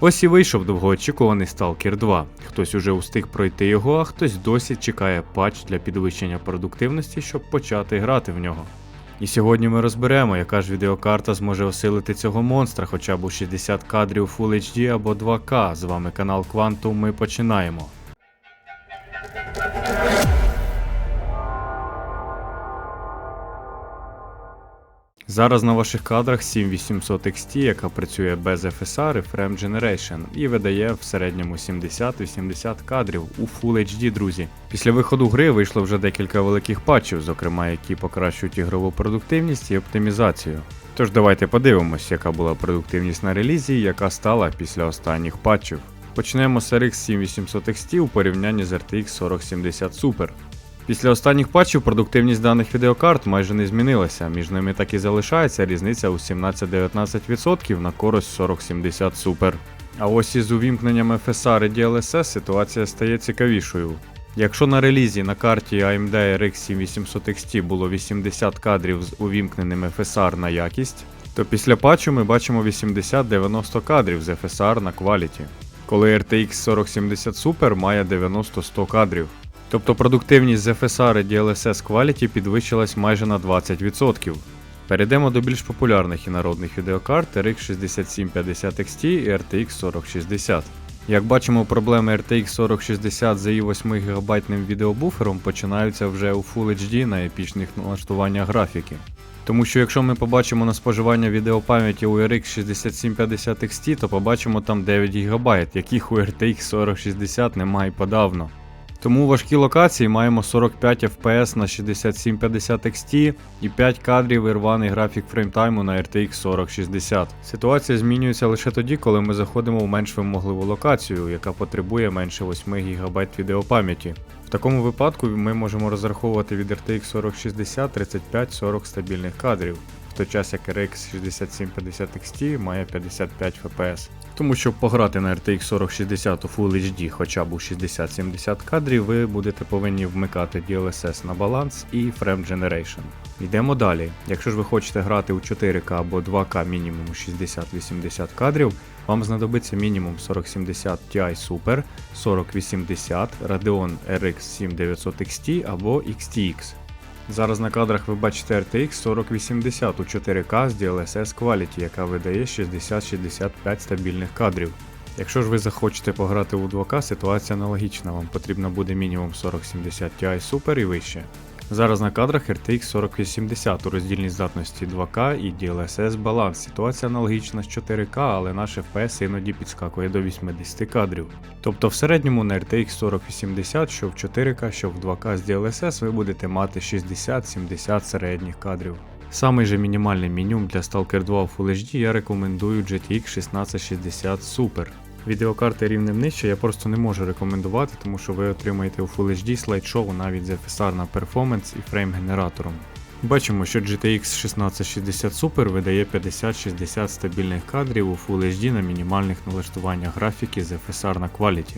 Ось і вийшов довгоочікуваний Stalker 2. Хтось уже устиг пройти його, а хтось досі чекає патч для підвищення продуктивності, щоб почати грати в нього. І сьогодні ми розберемо, яка ж відеокарта зможе осилити цього монстра хоча б у 60 кадрів Full HD або 2К. З вами канал Quantum, ми починаємо. Зараз на ваших кадрах 7800 XT, яка працює без FSR і Frame Generation, і видає в середньому 70-80 кадрів у Full HD, друзі. Після виходу гри вийшло вже декілька великих патчів, зокрема які покращують ігрову продуктивність і оптимізацію. Тож давайте подивимось, яка була продуктивність на релізі яка стала після останніх патчів. Почнемо з RX 7800 XT у порівнянні з RTX 4070 Super. Після останніх патчів продуктивність даних відеокарт майже не змінилася, між ними так і залишається різниця у 17-19% на користь 4070 Super. А ось із увімкненням FSR і DLSS ситуація стає цікавішою. Якщо на релізі на карті AMD RX 7800 XT було 80 кадрів з увімкненим FSR на якість, то після патчу ми бачимо 80-90 кадрів з FSR на Quality, коли RTX 4070 Super має 90-100 кадрів. Тобто продуктивність з FSR і DLSS Quality підвищилась майже на 20%. Перейдемо до більш популярних і народних відеокарт RX 6750 XT і RTX 4060. Як бачимо, проблеми RTX 4060 з її 8 ГБ відеобуфером починаються вже у Full HD на епічних налаштуваннях графіки. Тому що якщо ми побачимо на споживання відеопам'яті у RX 6750 XT, то побачимо там 9 ГБ, яких у RTX 4060 немає подавно. Тому у важкій локації маємо 45 FPS на 6750 XT і 5 кадрів і рваний графік фреймтайму на RTX 4060. Ситуація змінюється лише тоді, коли ми заходимо в менш вимогливу локацію, яка потребує менше 8 ГБ відеопам'яті. В такому випадку ми можемо розраховувати від RTX 4060 35-40 стабільних кадрів, той час як RX 6750 XT має 55 FPS. Тому щоб пограти на RTX 4060 у Full HD хоча б у 60-70 кадрів, ви будете повинні вмикати DLSS на баланс і Frame Generation. Йдемо далі. Якщо ж ви хочете грати у 4К або 2К мінімум 60-80 кадрів, вам знадобиться мінімум 4070 Ti Super, 4080 Radeon RX 7900 XT або XTX. Зараз на кадрах ви бачите RTX 4080 у 4К з DLSS Quality, яка видає 60-65 стабільних кадрів. Якщо ж ви захочете пограти у 2К, ситуація аналогічна, вам потрібно буде мінімум 4070 Ti Super і вище. Зараз на кадрах RTX 4080 у роздільній здатності 2К і DLSS баланс. Ситуація аналогічна з 4К, але наш FPS іноді підскакує до 80 кадрів. Тобто в середньому на RTX 4080, що в 4К, що в 2К з DLSS ви будете мати 60-70 середніх кадрів. Самий же мінімальний мінімум для Stalker 2 в Full HD я рекомендую GTX 1660 Super. Відеокарти рівнем нижче я просто не можу рекомендувати, тому що ви отримаєте у Full HD слайд-шоу навіть з FSR на перформанс і фрейм генератором. Бачимо, що GTX 1660 Super видає 50-60 стабільних кадрів у Full HD на мінімальних налаштуваннях графіки з FSR на Quality.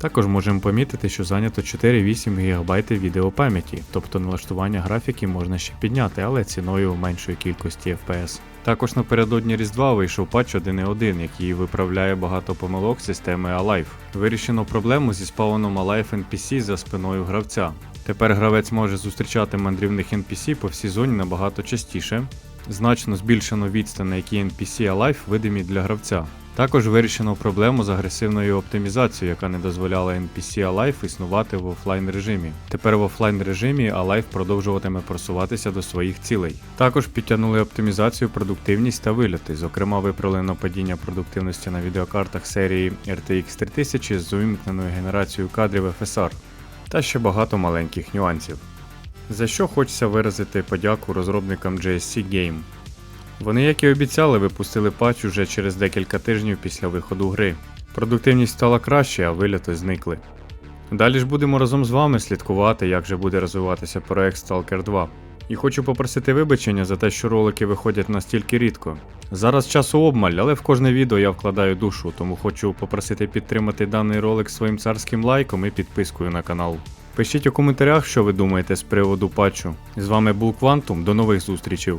Також можемо помітити, що зайнято 4-8 ГБ відеопам'яті, тобто налаштування графіки можна ще підняти, але ціною меншої кількості FPS. Також напередодні Різдва вийшов патч 1.1, який виправляє багато помилок системи Alive. Вирішено проблему зі спавном Alive NPC за спиною гравця. Тепер гравець може зустрічати мандрівних NPC по всій зоні набагато частіше. Значно збільшено відстань, на якій NPC Alive видимі для гравця. Також вирішено проблему з агресивною оптимізацією, яка не дозволяла NPC Alive існувати в офлайн режимі. Тепер в офлайн режимі Alive продовжуватиме просуватися до своїх цілей. Також підтягнули оптимізацію, продуктивність та вильоти. Зокрема, виправлено падіння продуктивності на відеокартах серії RTX 3000 з увімкненою генерацією кадрів FSR. Та ще багато маленьких нюансів. За що хочеться виразити подяку розробникам JSC Game. Вони, як і обіцяли, випустили патч уже через декілька тижнів після виходу гри. Продуктивність стала краще, а вильоти зникли. Далі ж будемо разом з вами слідкувати, як же буде розвиватися проект Stalker 2. І хочу попросити вибачення за те, що ролики виходять настільки рідко. Зараз часу обмаль, але в кожне відео я вкладаю душу, тому хочу попросити підтримати даний ролик своїм царським лайком і підпискою на канал. Пишіть у коментарях, що ви думаєте з приводу патчу. З вами був Квантум, до нових зустрічей.